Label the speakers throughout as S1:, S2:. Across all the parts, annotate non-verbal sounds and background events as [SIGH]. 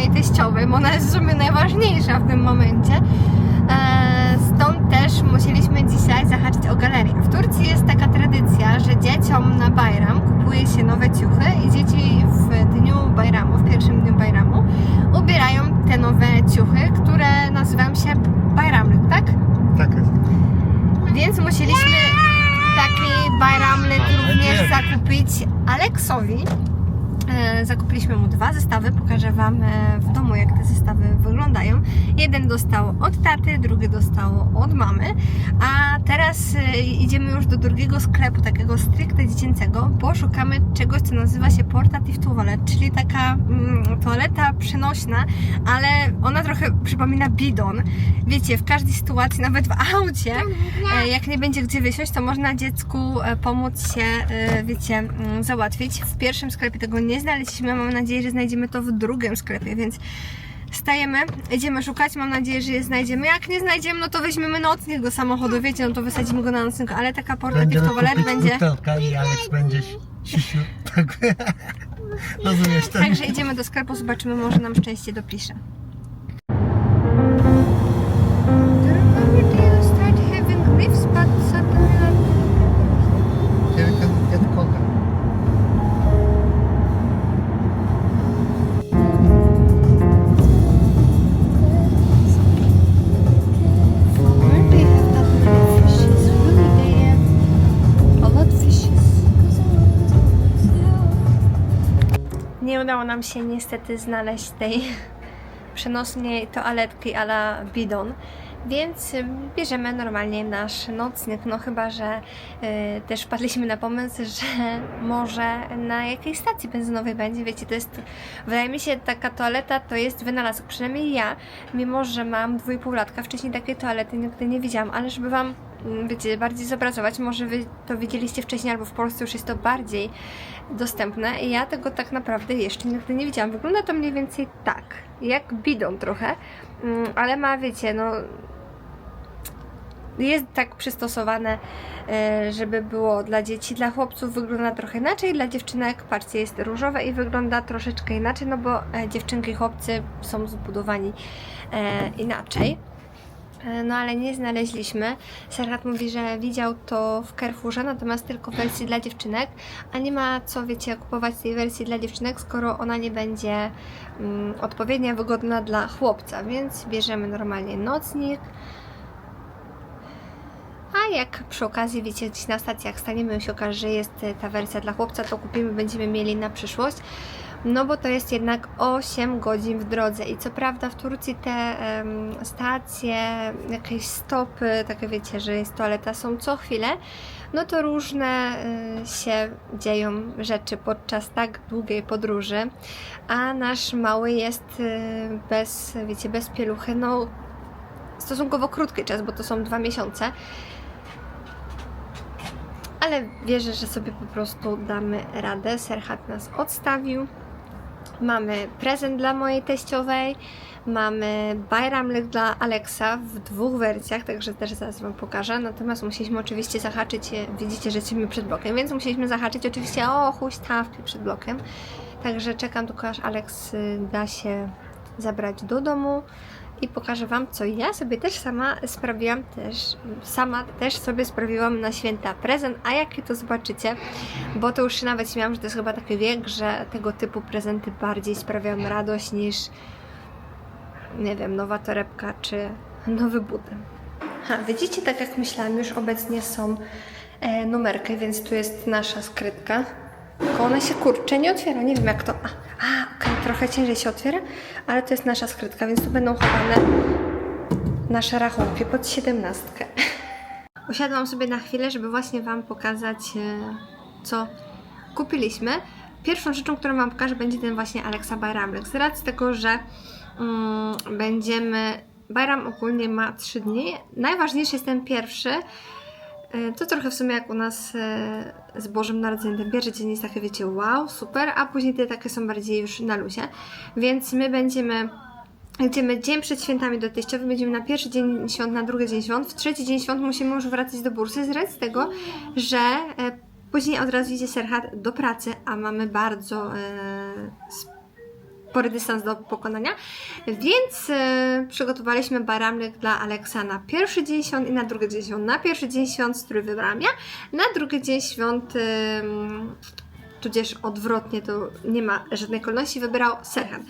S1: mojej teściowej, bo ona jest w sumie najważniejsza w tym momencie. Eee, Stąd też musieliśmy dzisiaj zahaczyć o galerię. W Turcji jest taka tradycja, że dzieciom na Bajram kupuje się nowe ciuchy i dzieci w dniu Bajramu, w pierwszym dniu Bajramu ubierają te nowe ciuchy, które nazywają się Bajramlik, tak?
S2: Tak jest.
S1: Więc musieliśmy taki Bajramlik również zakupić Aleksowi. E, Zakupiliśmy mu dwa zestawy, pokażę Wam e, w domu jak te zestawy wyglądają. Jeden dostał od taty, drugi dostał od mamy, a teraz e, idziemy już do drugiego sklepu, takiego stricte dziecięcego, bo szukamy czegoś, co nazywa się Portative Toilet, czyli taka mm, toaleta przenośna, ale ona trochę przypomina bidon. Wiecie, w każdej sytuacji, nawet w aucie, e, jak nie będzie gdzie wysiąść, to można dziecku pomóc się, wiecie, mm, załatwić. W pierwszym sklepie tego nie znaleźliśmy, mam nadzieję, że znajdziemy to w drugim sklepie, więc stajemy, idziemy szukać, mam nadzieję, że je znajdziemy. Jak nie znajdziemy, no to weźmiemy nocnik do samochodu, wiecie, no to wysadzimy go na nocnik, ale taka
S2: Będziemy
S1: toilet
S2: kupić
S1: będzie...
S2: i Alex będzie sisiu. [LAUGHS] Tak. Rozumiesz to?
S1: Także idziemy do sklepu, zobaczymy, może nam szczęście dopisze. Nie udało nam się niestety znaleźć tej [LAUGHS] przenośnej toaletki a la bidon, więc y, bierzemy normalnie nasz nocnik, no chyba, że y, też wpadliśmy na pomysł, że [LAUGHS] może na jakiejś stacji benzynowej będzie, wiecie, to jest, wydaje mi się, taka toaleta to jest wynalazek, przynajmniej ja, mimo że mam dwójpół latka, wcześniej takiej toalety nigdy nie widziałam, ale żeby Wam mm, wiecie, bardziej zobrazować, może Wy to widzieliście wcześniej, albo w Polsce już jest to bardziej dostępne ja tego tak naprawdę jeszcze nigdy nie widziałam. Wygląda to mniej więcej tak, jak bidon trochę, mm, ale ma, wiecie, no jest tak przystosowane, e, żeby było dla dzieci, dla chłopców wygląda trochę inaczej, dla dziewczynek, patrzcie, jest różowe i wygląda troszeczkę inaczej, no bo e, dziewczynki i chłopcy są zbudowani e, inaczej. E, No ale nie znaleźliśmy. Serhat mówi, że widział to w Carrefourze, natomiast tylko w wersji dla dziewczynek, a nie ma co, wiecie, kupować tej wersji dla dziewczynek, skoro ona nie będzie mm, odpowiednio wygodna dla chłopca, więc bierzemy normalnie nocnik. A jak przy okazji, wiecie, gdzieś na stacjach staniemy i się okaże, że jest ta wersja dla chłopca, to kupimy, będziemy mieli na przyszłość. No bo to jest jednak 8 godzin w drodze i co prawda w Turcji te em, stacje, jakieś stopy, takie wiecie, że jest toaleta, są co chwilę, no to różne y, się dzieją rzeczy podczas tak długiej podróży, a nasz mały jest y, bez, wiecie, bez pieluchy, no stosunkowo krótki czas, bo to są dwa miesiące, ale wierzę, że sobie po prostu damy radę. Serhat nas odstawił. Mamy prezent dla mojej teściowej. Mamy Bajramlik dla Alexa w dwóch wersjach, także też zaraz Wam pokażę. Natomiast musieliśmy oczywiście zahaczyć, widzicie, że jesteśmy przed blokiem, więc musieliśmy zahaczyć oczywiście o huśtawki przed blokiem. Także czekam tylko aż Alex y, da się zabrać do domu i pokażę Wam, co ja sobie też sama sprawiłam, też sama też sobie sprawiłam na święta prezent, a jakie to zobaczycie, bo to już się nawet śmiałam, że to jest chyba taki wiek, że tego typu prezenty bardziej sprawiają radość niż nie wiem, nowa torebka czy nowy buty. Ha, widzicie, tak jak myślałam, już obecnie są e, numerki, więc tu jest nasza skrytka. Tylko ona się kurczę nie otwiera, nie wiem jak to. A, a okej, trochę ciężej się otwiera, ale to jest nasza skrytka, więc tu będą chowane nasze rachunki pod siedemnastkę. [LAUGHS] Usiadłam sobie na chwilę, żeby właśnie Wam pokazać, e, co kupiliśmy. Pierwszą rzeczą, którą Wam pokażę, będzie ten właśnie Alexa Bayramlik. Z racji tego, że mm, będziemy Bajram ogólnie ma 3 dni. Najważniejszy jest ten pierwszy. E, To trochę w sumie jak u nas e, z Bożym Narodzeniem. Ten pierwszy dzień jest takie, wiecie, wow, super, a później te takie są bardziej już na luzie. Więc my będziemy Idziemy dzień przed świętami do teściowej, będziemy na pierwszy dzień świąt, na drugi dzień świąt. W trzeci dzień świąt musimy już wracać do bursy z racji tego, że e, później od razu idzie Serhat do pracy, a mamy bardzo e, spory dystans do pokonania. Więc e, przygotowaliśmy baramlik dla Aleksa na pierwszy dzień świąt i na drugi dzień świąt. Na pierwszy dzień świąt strój wybrałam ja, na drugi dzień świąt tudzież odwrotnie, to nie ma żadnej kolejności, wybrał Serhat.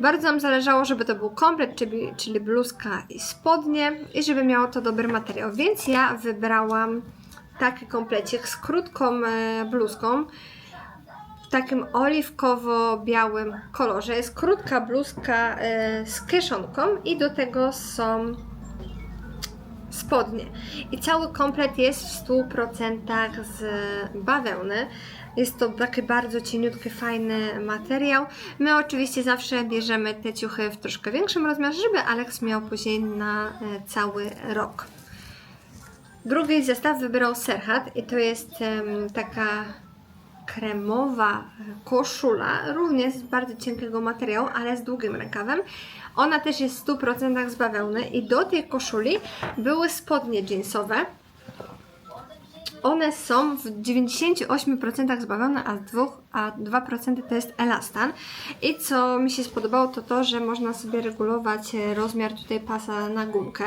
S1: Bardzo nam zależało, żeby to był komplet, czyli, czyli bluzka i spodnie i żeby miało to dobry materiał, więc ja wybrałam taki komplecik z krótką e, bluzką takim oliwkowo-białym kolorze. Jest krótka bluzka e, z kieszonką i do tego są spodnie. I cały komplet jest w 100% z bawełny. Jest to taki bardzo cieniutki, fajny materiał. My oczywiście zawsze bierzemy te ciuchy w troszkę większym rozmiarze, żeby Alex miał później na e, cały rok. Drugi zestaw wybrał Serhat i to jest taka kremowa koszula, również z bardzo cienkiego materiału, ale z długim rękawem. Ona też jest w 100% z bawełny i do tej koszuli były spodnie jeansowe. One są w 98% z bawełny, a, dwóch, a 2% to jest elastan. I co mi się spodobało, to to, że można sobie regulować e, rozmiar tutaj pasa na gumkę,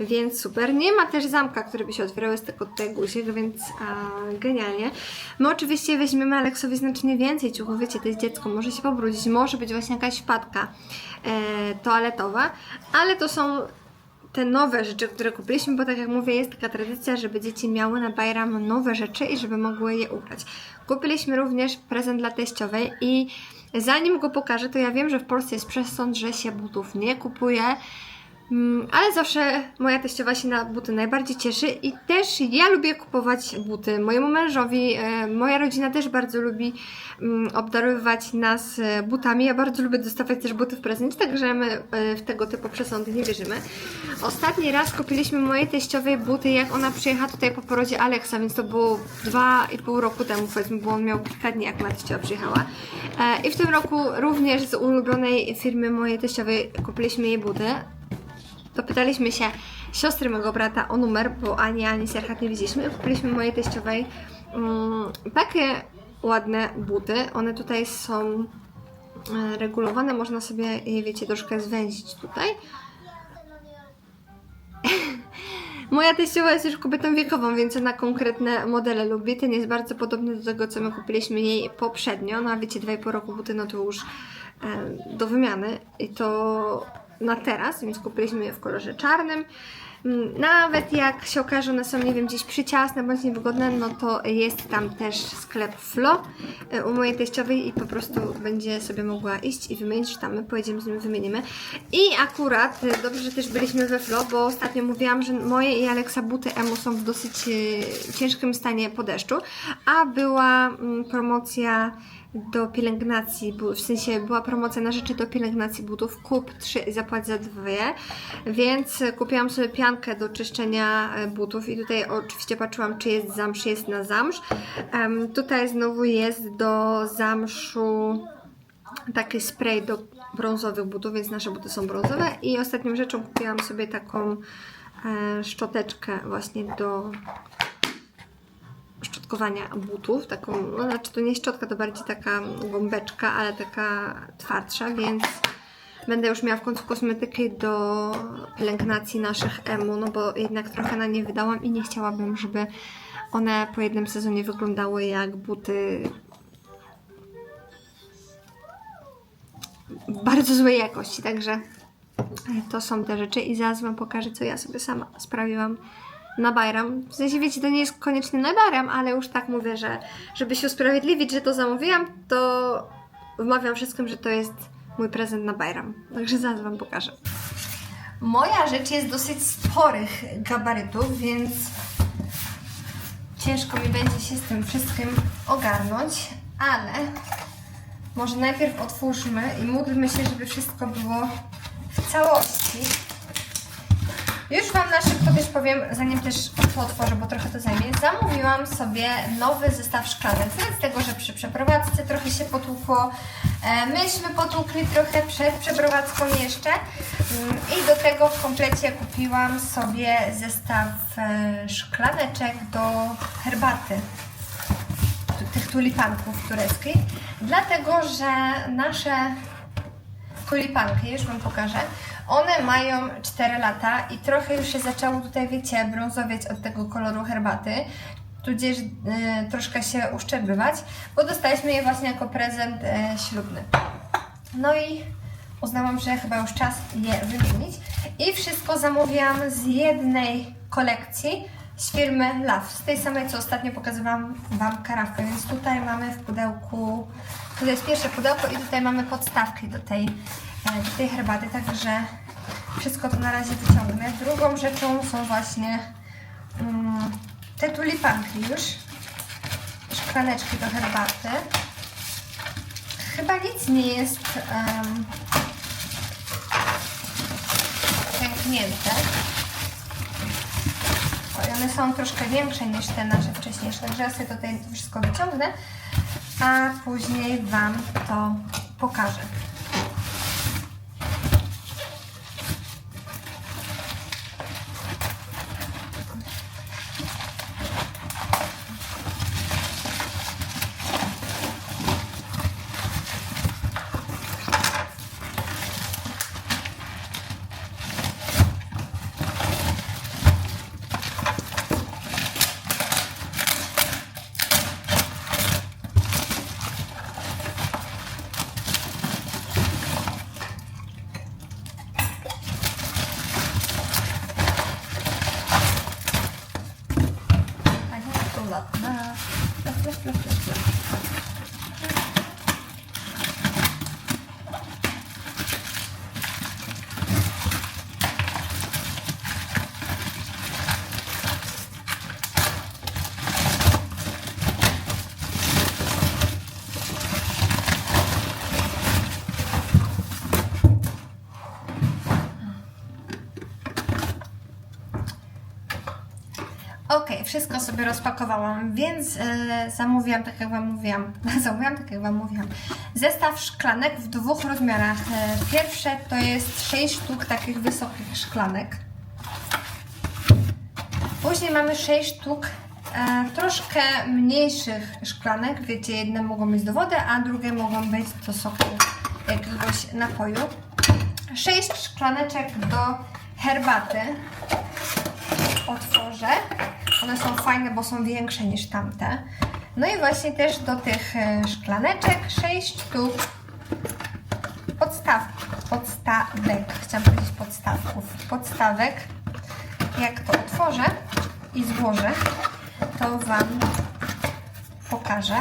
S1: więc super. Nie ma też zamka, który by się otwierał, jest tylko tutaj guzik, więc a, genialnie. My oczywiście weźmiemy Aleksowi znacznie więcej ciuchów, wiecie, to jest dziecko, może się pobrudzić, może być właśnie jakaś wpadka e, toaletowa, ale to są te nowe rzeczy, które kupiliśmy, bo tak jak mówię, jest taka tradycja, żeby dzieci miały na Bajram nowe rzeczy i żeby mogły je ubrać. Kupiliśmy również prezent dla teściowej i zanim go pokażę, to ja wiem, że w Polsce jest przesąd, że się butów nie kupuje, ale zawsze moja teściowa się na buty najbardziej cieszy i też ja lubię kupować buty mojemu mężowi. E, moja rodzina też bardzo lubi mm, obdarowywać nas e, butami. Ja bardzo lubię dostawać też buty w prezencie, także my e, w tego typu przesądy nie wierzymy. Ostatni raz kupiliśmy mojej teściowej buty, jak ona przyjechała tutaj po porodzie Aleksa, więc to było dwa i pół roku temu, powiedzmy, bo on miał kilka dni, jak moja teściowa przyjechała. I w tym roku również z ulubionej firmy mojej teściowej kupiliśmy jej buty. Dopytaliśmy się siostry mojego brata o numer, bo ani ani Serhat nie widzieliśmy kupiliśmy mojej teściowej mm, takie ładne buty. One tutaj są e, regulowane, można sobie je, wiecie, troszkę zwęzić tutaj. [LAUGHS] Moja teściowa jest już kobietą wiekową, więc ona konkretne modele lubi. Ten jest bardzo podobny do tego, co my kupiliśmy jej poprzednio. No a wiecie, 2,5 roku buty, no to już e, do wymiany. I to na teraz, więc kupiliśmy je w kolorze czarnym. Mm, Nawet jak się okaże, one są, nie wiem, gdzieś przyciasne bądź niewygodne, no to jest tam też sklep Flo e, u mojej teściowej i po prostu będzie sobie mogła iść i wymienić, tam my pojedziemy z nimi wymienimy. I akurat e, dobrze, że też byliśmy we Flo, bo ostatnio mówiłam, że moje i Aleksa buty Emu są w dosyć e, ciężkim stanie po deszczu, a była mm, promocja do pielęgnacji, w sensie była promocja na rzeczy do pielęgnacji butów, kup 3 i zapłać za dwie, więc kupiłam sobie piankę do czyszczenia e, butów i tutaj oczywiście patrzyłam, czy jest zamsz, jest na zamsz. Em, tutaj znowu jest do zamszu taki spray do brązowych butów, więc nasze buty są brązowe i ostatnią rzeczą kupiłam sobie taką e, szczoteczkę właśnie do szczotkowania butów, taką, no znaczy to nie szczotka, to bardziej taka gąbeczka, ale taka twardsza, więc będę już miała w końcu kosmetyki do pielęgnacji naszych emu, no bo jednak trochę na nie wydałam i nie chciałabym, żeby one po jednym sezonie wyglądały jak buty bardzo złej jakości, także to są te rzeczy i zaraz Wam pokażę, co ja sobie sama sprawiłam na Bajram. W sensie, wiecie, to nie jest koniecznie na Bajram, ale już tak mówię, że żeby się usprawiedliwić, że to zamówiłam, to wmawiam wszystkim, że to jest mój prezent na Bajram. Także zaraz Wam pokażę. Moja rzecz jest dosyć sporych gabarytów, więc ciężko mi będzie się z tym wszystkim ogarnąć, ale może najpierw otwórzmy i módlmy się, żeby wszystko było w całości. Już Wam na szybko też powiem, zanim też to otworzę, bo trochę to zajmie. Zamówiłam sobie nowy zestaw szklanek. Z tego, że przy przeprowadzce trochę się potłukło. E, myśmy potłukli trochę przed przeprowadzką jeszcze. Mm, I do tego w komplecie kupiłam sobie zestaw e, szklaneczek do herbaty tych tulipanków tureckich, dlatego że nasze tulipanki, już Wam pokażę, one mają 4 lata i trochę już się zaczęło tutaj, wiecie, brązowieć od tego koloru herbaty, tudzież y, troszkę się uszczerbywać, bo dostaliśmy je właśnie jako prezent y, ślubny. No i uznałam, że chyba już czas je wymienić. I wszystko zamówiłam z jednej kolekcji z firmy Love, z tej samej, co ostatnio pokazywałam Wam karafkę. Więc tutaj mamy w pudełku, tutaj jest pierwsze pudełko i tutaj mamy podstawki do tej, tej herbaty, także wszystko to na razie wyciągnę. Drugą rzeczą są właśnie mm, te tulipanki już, szklaneczki do herbaty. Chyba nic nie jest um, pęknięte. One są troszkę większe niż te nasze wcześniejsze, także ja sobie tutaj wszystko wyciągnę, a później Wam to pokażę. Wszystko sobie rozpakowałam, więc e, zamówiłam, tak jak Wam mówiłam, [LAUGHS] zamówiłam, tak jak Wam mówiłam, zestaw szklanek w dwóch rozmiarach. E, pierwsze to jest 6 sztuk takich wysokich szklanek. Później mamy 6 sztuk e, troszkę mniejszych szklanek. Wiecie, jedne mogą być do wody, a drugie mogą być do soku jakiegoś napoju. 6 szklaneczek do herbaty otworzę. One są fajne, bo są większe niż tamte. No i właśnie też do tych e, szklaneczek 6 sztuk podstaw, podstawek, chciałam powiedzieć podstawków, podstawek. Jak to otworzę i złożę, to Wam pokażę.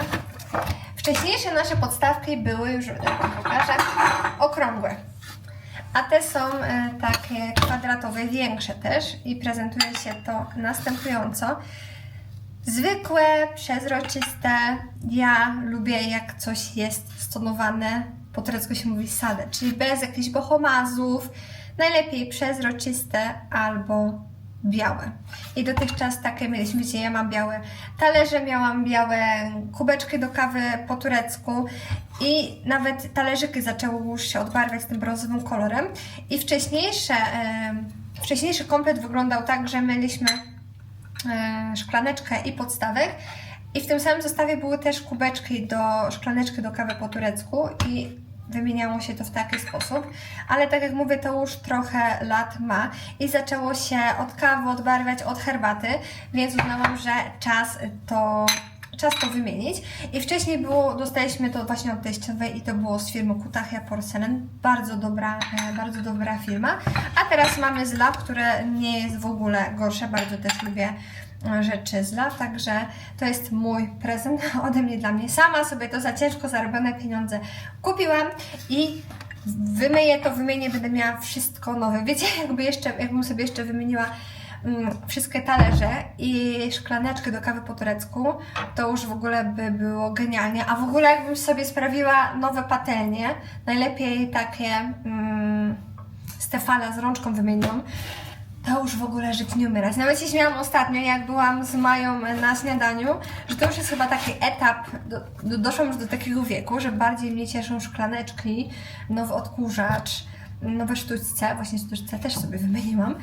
S1: Wcześniejsze nasze podstawki były, już Wam pokażę, okrągłe. A te są e, takie kwadratowe, większe też i prezentuje się to następująco. Zwykłe, przezroczyste. Ja lubię jak coś jest stonowane, po turecku się mówi sade, czyli bez jakichś bohomazów. Najlepiej przezroczyste albo białe. I dotychczas takie mieliśmy. Wiecie, ja mam białe talerze, miałam białe kubeczki do kawy po turecku i nawet talerzyki zaczęły już się odbarwiać tym brązowym kolorem. I wcześniejsze, wcześniejszy komplet wyglądał tak, że mieliśmy e, szklaneczkę i podstawek. I w tym samym zestawie były też kubeczki do szklaneczki do kawy po turecku i wymieniało się to w taki sposób, ale tak jak mówię, to już trochę lat ma i zaczęło się od kawy odbarwiać od herbaty, więc uznałam, że czas to czas to wymienić. I wcześniej było, dostaliśmy to właśnie od teściowej i to było z firmy Kutachia Porcelain. Bardzo dobra, e, bardzo dobra firma. A teraz mamy z Lab, które nie jest w ogóle gorsze. Bardzo też lubię rzeczy z Lab, także to jest mój prezent [LAUGHS] ode mnie dla mnie. Sama sobie to za ciężko zarobione pieniądze kupiłam i wymyję to, wymienię, będę miała wszystko nowe. Wiecie, [LAUGHS] jakby jeszcze, jakbym sobie jeszcze wymieniła mm, wszystkie talerze i szklaneczkę do kawy po turecku, to już w ogóle by było genialnie. A w ogóle jakbym sobie sprawiła nowe patelnie, najlepiej takie mm, Stefana z rączką wymienioną, to już w ogóle żyć nie umierać. Nawet się śmiałam ostatnio, jak byłam z Mają na śniadaniu, że to już jest chyba taki etap, do, do, doszłam już do takiego wieku, że bardziej mnie cieszą szklaneczki, nowy odkurzacz, nowe sztućce, właśnie sztućce też sobie wymieniłam,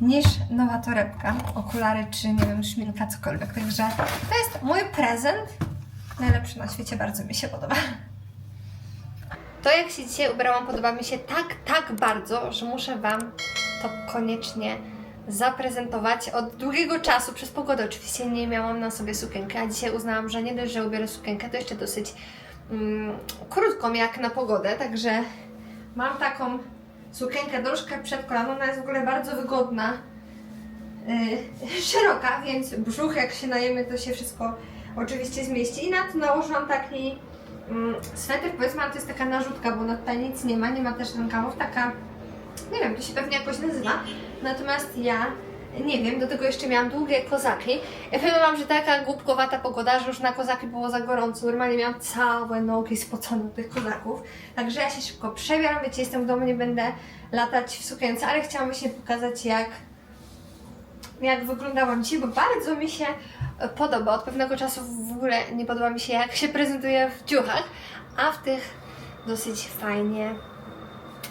S1: niż nowa torebka, okulary czy nie wiem, szminka, cokolwiek. Także to jest mój prezent, najlepszy na świecie, bardzo mi się podoba. To jak się dzisiaj ubrałam podoba mi się tak, tak bardzo, że muszę Wam to koniecznie zaprezentować. Od długiego czasu, przez pogodę. Oczywiście nie miałam na sobie sukienkę, a dzisiaj uznałam, że nie dość, że ubiorę sukienkę, to jeszcze dosyć mm, krótką jak na pogodę, także mam taką sukienkę troszkę przed kolaną, ona jest w ogóle bardzo wygodna, yy, [LAUGHS] szeroka, więc brzuch jak się najemy, to się wszystko oczywiście zmieści. I na to nałożyłam taki sweter, powiedzmy, ale to jest taka narzutka, bo na tutaj nic nie ma, nie ma też rękawów, taka, nie wiem, to się pewnie jakoś nazywa, natomiast ja nie wiem, do tego jeszcze miałam długie kozaki. Ja powiem Wam, że taka głupkowata pogoda, że już na kozaki było za gorąco. Normalnie miałam całe nogi spocone tych kozaków. Także ja się szybko przebieram, wiecie, jestem w domu, nie będę latać w sukience, ale chciałam właśnie pokazać jak jak wyglądałam dzisiaj, bo bardzo mi się podoba. Od pewnego czasu w ogóle nie podoba mi się, jak się prezentuje w ciuchach, a w tych dosyć fajnie,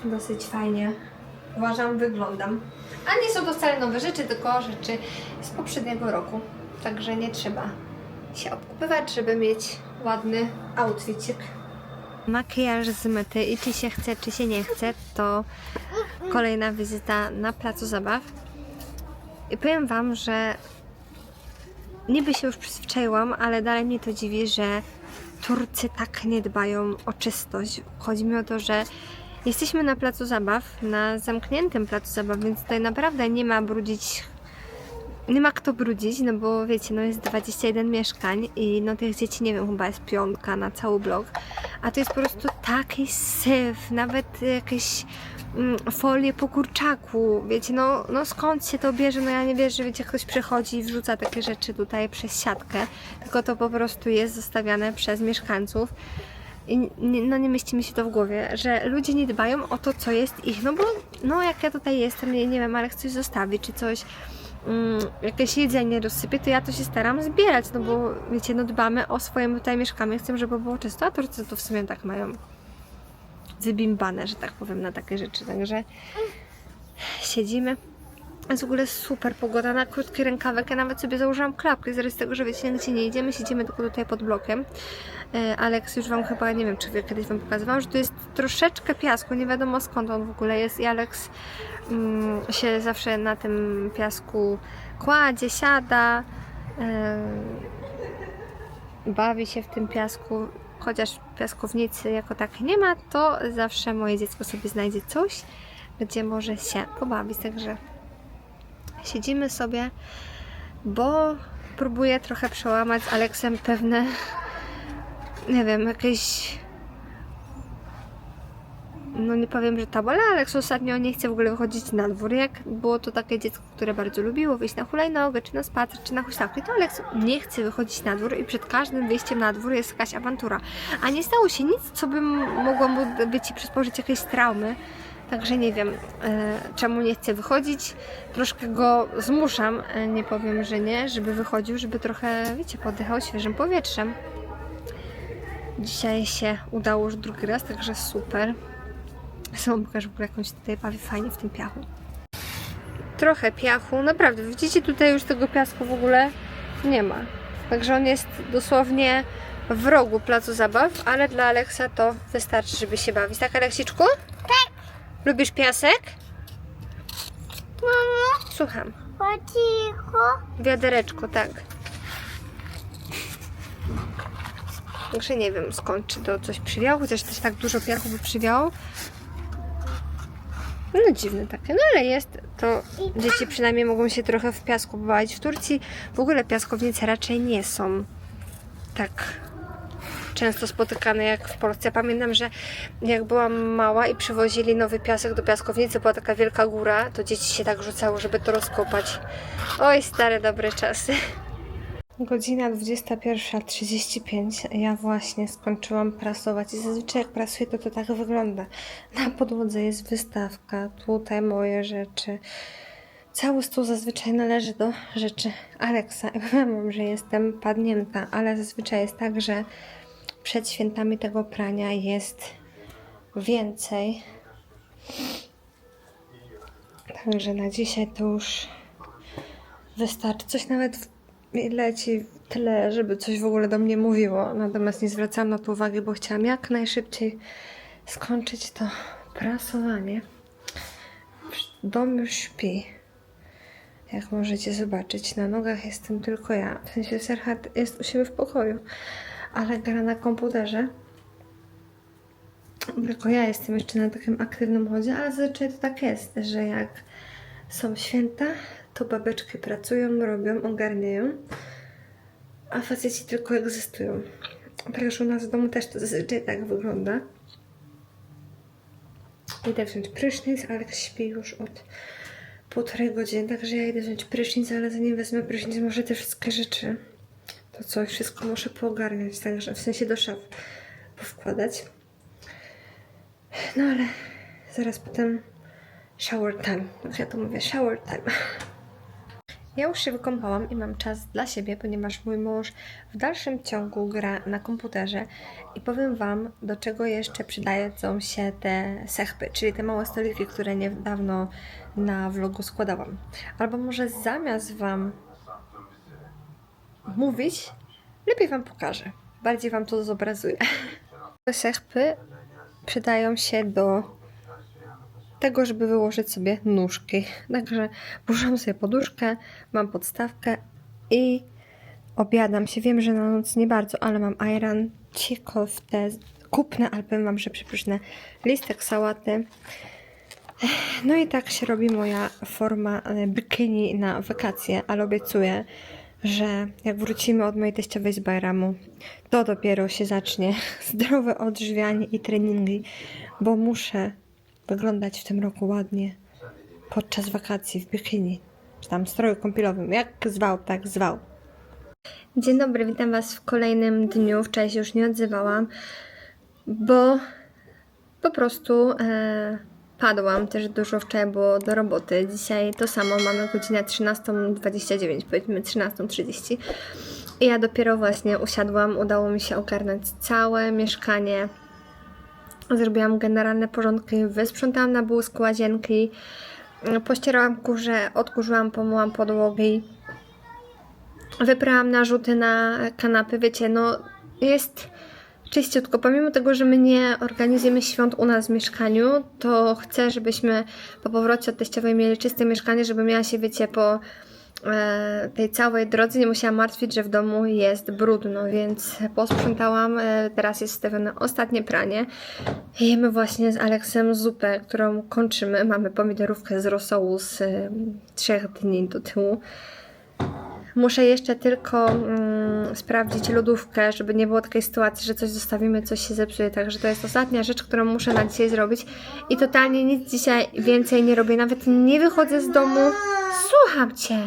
S1: dosyć fajnie uważam, wyglądam. A nie są to wcale nowe rzeczy, tylko rzeczy z poprzedniego roku. Także nie trzeba się obkupywać, żeby mieć ładny outfitik. Makijaż zmyty i czy się chce, czy się nie chce, to kolejna wizyta na placu zabaw. I powiem Wam, że niby się już przyzwyczaiłam, ale dalej mnie to dziwi, że Turcy tak nie dbają o czystość. Chodzi mi o to, że jesteśmy na placu zabaw, na zamkniętym placu zabaw, więc tutaj naprawdę nie ma brudzić. Nie ma kto brudzić, no bo wiecie, no jest 21 mieszkań i no tych dzieci, nie wiem, chyba jest piątka na cały blok, a to jest po prostu taki syf, nawet jakieś folię po kurczaku, wiecie, no, no skąd się to bierze, no ja nie wierzę, że wiecie, ktoś przychodzi i wrzuca takie rzeczy tutaj przez siatkę, tylko to po prostu jest zostawiane przez mieszkańców. I no nie mieści mi się to w głowie, że ludzie nie dbają o to, co jest ich, no bo no jak ja tutaj jestem, nie, nie wiem, ale chcę coś zostawić, czy coś mm, jakieś jedzenie rozsypię, to ja to się staram zbierać, no bo wiecie, no dbamy o swoje. Tutaj mieszkanie, chcę, żeby było czysto, a Turcy to w sumie tak mają wybimbane, że tak powiem, na takie rzeczy. Także siedzimy. Jest w ogóle super pogoda na krótki rękawek. Ja nawet sobie założyłam klapkę z tego, że wiecie, nigdzie nie idziemy, siedzimy tylko tutaj pod blokiem. E, Alex już Wam chyba, nie wiem, czy kiedyś Wam pokazywałam, że tu jest troszeczkę piasku, nie wiadomo skąd on w ogóle jest i Alex mm, się zawsze na tym piasku kładzie, siada, e, bawi się w tym piasku, chociaż piaskownicy jako tak nie ma, to zawsze moje dziecko sobie znajdzie coś, gdzie może się pobawić, także siedzimy sobie, bo próbuję trochę przełamać z Aleksem pewne, nie wiem, jakieś no nie powiem, że tabu, ale Aleks ostatnio nie chce w ogóle wychodzić na dwór. Jak było to takie dziecko, które bardzo lubiło wyjść na hulajnogę, czy na spacer, czy na huśtawkę, to Aleks nie chce wychodzić na dwór i przed każdym wyjściem na dwór jest jakaś awantura. A nie stało się nic, co by mogło mu być i przysporzyć jakieś traumy. Także nie wiem, e, czemu nie chce wychodzić. Troszkę go zmuszam, e, nie powiem, że nie, żeby wychodził, żeby trochę, wiecie, poddychał świeżym powietrzem. Dzisiaj się udało już drugi raz, także super. Są pokażę w ogóle jakąś tutaj bawi fajnie w tym piachu. Trochę piachu, naprawdę. Widzicie tutaj już tego piasku w ogóle nie ma. Także on jest dosłownie w rogu placu zabaw, ale dla Aleksa to wystarczy, żeby się bawić. Tak, Aleksiczku? Tak. Lubisz piasek?
S3: Mamo,
S1: Słucham.
S3: cichu.
S1: Wiadereczko, tak. Także nie wiem skąd, czy to coś przywiało, chociaż też tak dużo piachu by przywiało. No dziwne takie, no ale jest, to dzieci przynajmniej mogą się trochę w piasku bawić. W Turcji w ogóle piaskownice raczej nie są tak często spotykane jak w Polsce. Pamiętam, że jak byłam mała i przywozili nowy piasek do piaskownicy, była taka wielka góra, to dzieci się tak rzucało, żeby to rozkopać. Oj, stare, dobre czasy. Godzina 21.35. Ja właśnie skończyłam prasować i zazwyczaj jak prasuję, to to tak wygląda. Na podłodze jest wystawka, tutaj moje rzeczy. Cały stół zazwyczaj należy do rzeczy Aleksa. Powiem [LAUGHS] wam, że jestem padnięta, ale zazwyczaj jest tak, że przed świętami tego prania jest więcej. Także na dzisiaj to już wystarczy. Coś nawet w- leci tyle, żeby coś w ogóle do mnie mówiło. Natomiast nie zwracałam na to uwagi, bo chciałam jak najszybciej skończyć to prasowanie. Dom już śpi. Jak możecie zobaczyć, na nogach jestem tylko ja. W sensie Serhat jest u siebie w pokoju, ale gra na komputerze. Tylko ja jestem jeszcze na takim aktywnym chodzie, ale zazwyczaj to tak jest, że jak są święta, to babeczki pracują, robią, ogarniają, a faceci tylko egzystują. Także u nas w domu też to zazwyczaj tak wygląda. Idę wziąć prysznic, ale śpi już od półtorej godziny, także ja idę wziąć prysznic, ale zanim wezmę prysznic, może te wszystkie rzeczy, to coś, wszystko muszę poogarniać, także w sensie do szaf powkładać. No ale zaraz potem shower time, jak ja to mówię, shower time. Ja już się wykąpałam i mam czas dla siebie, ponieważ mój mąż w dalszym ciągu gra na komputerze i powiem Wam, do czego jeszcze przydadzą się te sechpy, czyli te małe stoliki, które niedawno na vlogu składałam. Albo może zamiast Wam mówić, lepiej Wam pokażę. Bardziej Wam to zobrazuję. [LAUGHS] Te sechpy przydają się do tego, żeby wyłożyć sobie nóżki. Także włożyłam sobie poduszkę, mam podstawkę i obiadam się. Wiem, że na noc nie bardzo, ale mam ayran, ciekowte, kupne, ale Wam, że przepyszne, listek sałaty. No i tak się robi moja forma e, bikini na wakacje, ale obiecuję, że jak wrócimy od mojej teściowej z Bajramu, to dopiero się zacznie [LAUGHS] zdrowe odżywianie i treningi, bo muszę wyglądać w tym roku ładnie podczas wakacji w bikini, czy tam stroju kąpielowym, jak zwał, tak zwał. Dzień dobry, witam Was w kolejnym dniu. Wczoraj się już nie odzywałam, bo po prostu e, padłam. Też dużo wczoraj było do roboty. Dzisiaj to samo, mamy godzinę 13.29, powiedzmy 13.30. I ja dopiero właśnie usiadłam, udało mi się ogarnąć całe mieszkanie. Zrobiłam generalne porządki, wysprzątałam na błysk łazienki, pościerałam kurze, odkurzyłam, pomyłam podłogi, wyprałam narzuty na kanapy. Wiecie, no jest czyściutko. Pomimo tego, że my nie organizujemy świąt u nas w mieszkaniu, to chcę, żebyśmy po powrocie od teściowej mieli czyste mieszkanie, żebym ja się, wiecie, po tej całej drodze nie musiałam martwić, że w domu jest brudno, więc posprzątałam. E, teraz jest wstawione ostatnie pranie. Jemy właśnie z Aleksem zupę, którą kończymy. Mamy pomidorówkę z rosołu z e, trzech dni do tyłu. Muszę jeszcze tylko mm, sprawdzić lodówkę, żeby nie było takiej sytuacji, że coś zostawimy, coś się zepsuje. Także to jest ostatnia rzecz, którą muszę na dzisiaj zrobić. I totalnie nic dzisiaj więcej nie robię. Nawet nie wychodzę z domu. Słucham cię.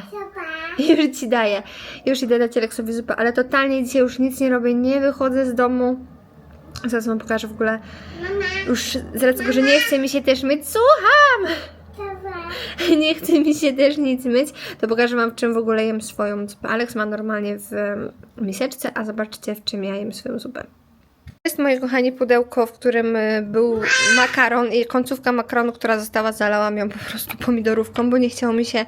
S1: Już ci daję. Już idę dać Aleksowi zupę, ale totalnie dzisiaj już nic nie robię. Nie wychodzę z domu. Zaraz wam pokażę w ogóle. Już z tego, że nie chce mi się też myć. Słucham! [LAUGHS] nie chce mi się też nic myć, to pokażę Wam, w czym w ogóle jem swoją zupę. Alex ma normalnie w miseczce, a zobaczcie, w czym ja jem swoją zupę. To jest moje kochanie pudełko, w którym y, był makaron i końcówka makaronu, która została, zalałam ją po prostu pomidorówką, bo nie chciało mi się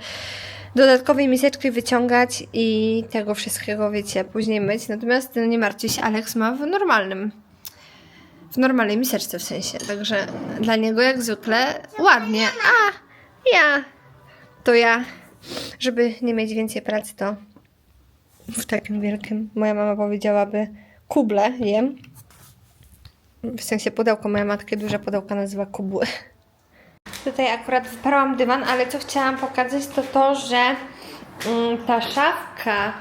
S1: dodatkowej miseczki wyciągać i tego wszystkiego, wiecie, później myć. Natomiast y, nie martwcie się, Alex ma w normalnym w normalnej miseczce w sensie, także dla niego jak zwykle ładnie, a ja, to ja, żeby nie mieć więcej pracy, to w takim wielkim, moja mama powiedziałaby, kuble jem. W sensie pudełko, moja ma takie duże pudełka, nazywa kubły. Tutaj akurat wyparłam dywan, ale co chciałam pokazać to to, że mm, ta szafka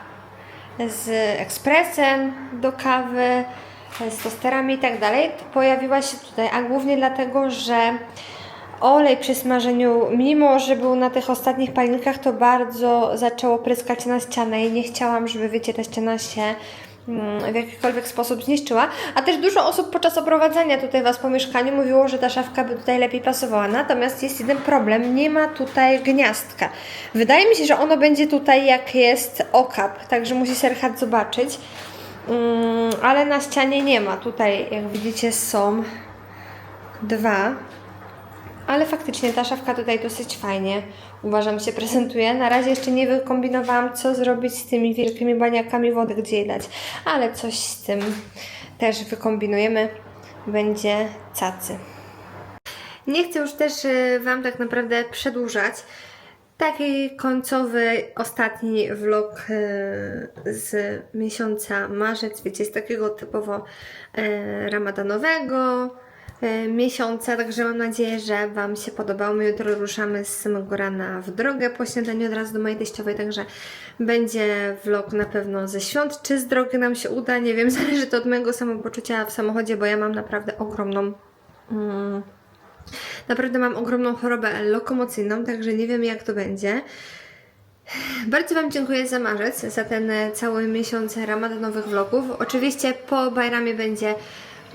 S1: z ekspresem do kawy, z tosterami i tak dalej, pojawiła się tutaj, a głównie dlatego, że olej przy smażeniu, mimo że był na tych ostatnich palinkach, to bardzo zaczęło pryskać na ścianę i nie chciałam, żeby wiecie, ta ściana się mm, w jakikolwiek sposób zniszczyła. A też dużo osób podczas oprowadzania tutaj Was po mieszkaniu mówiło, że ta szafka by tutaj lepiej pasowała. Natomiast jest jeden problem, nie ma tutaj gniazdka. Wydaje mi się, że ono będzie tutaj jak jest okap, także musi Serhat zobaczyć. Mm, ale na ścianie nie ma. Tutaj, jak widzicie, są dwa. Ale faktycznie ta szafka tutaj dosyć fajnie uważam się prezentuje. Na razie jeszcze nie wykombinowałam, co zrobić z tymi wielkimi baniakami wody, gdzie je dać. Ale coś z tym też wykombinujemy. Będzie cacy. Nie chcę już też y, Wam tak naprawdę przedłużać. Taki końcowy, ostatni vlog y, z miesiąca marzec, wiecie, z takiego typowo y, ramadanowego miesiąca, także mam nadzieję, że Wam się podobało. My jutro ruszamy z samego rana w drogę po śniadaniu od razu do mojej teściowej, także będzie vlog na pewno ze świąt. Czy z drogi nam się uda, nie wiem, [LAUGHS] zależy to od mojego samopoczucia w samochodzie, bo ja mam naprawdę ogromną... Mm, Naprawdę mam ogromną chorobę lokomocyjną, także nie wiem jak to będzie. Bardzo Wam dziękuję za marzec, za ten e, cały miesiąc ramadanowych vlogów. Oczywiście po Bajramie będzie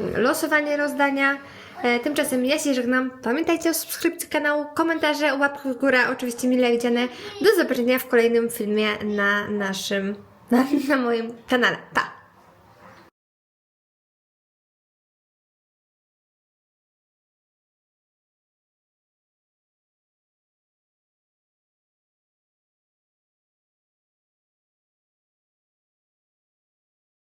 S1: mm, losowanie rozdania. E, Tymczasem ja się żegnam. Pamiętajcie o subskrypcji kanału, komentarze, łapki w górę, oczywiście mile widziane. Do zobaczenia w kolejnym filmie na naszym, na, na moim kanale. Pa!